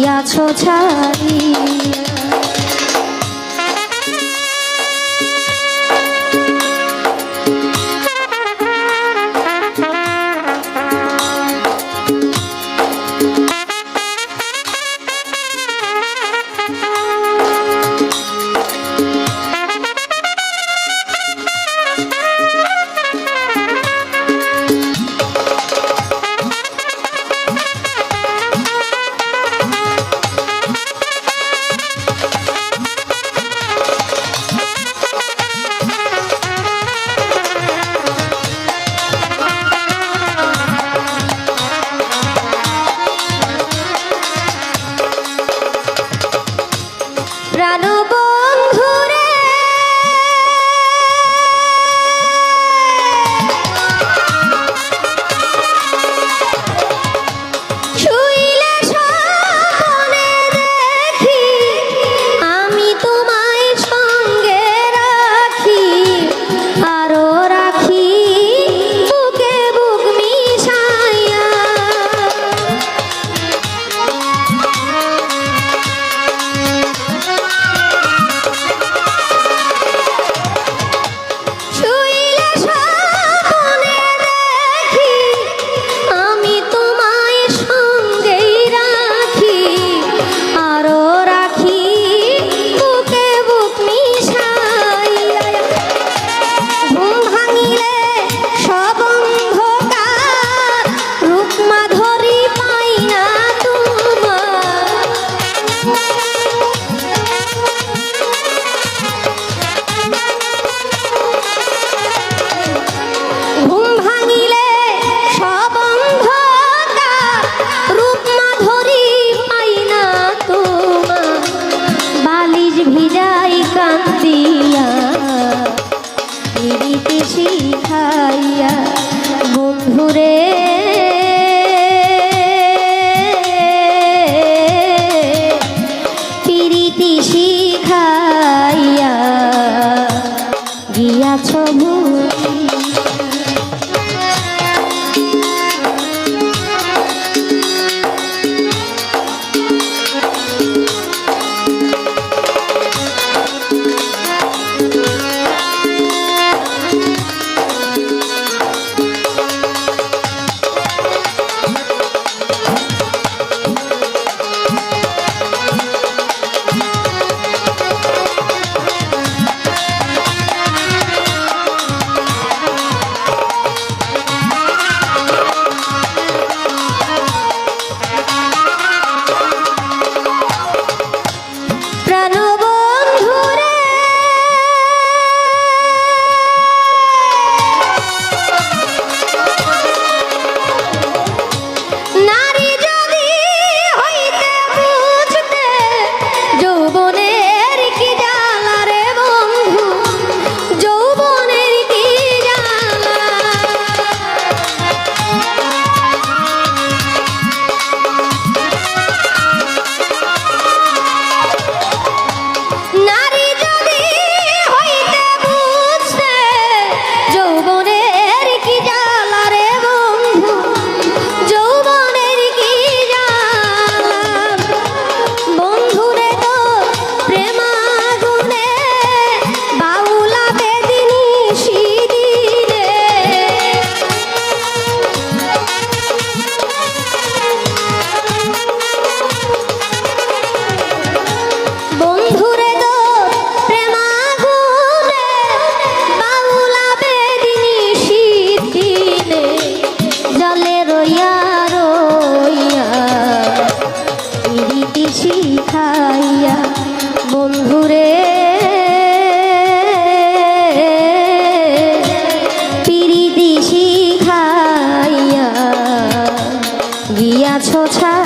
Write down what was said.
呀抽插的 শিখাইয়া বন্ধুরে প্রীতি শিখাইয়া গিয়াছ ভুলিয়া আছো ছা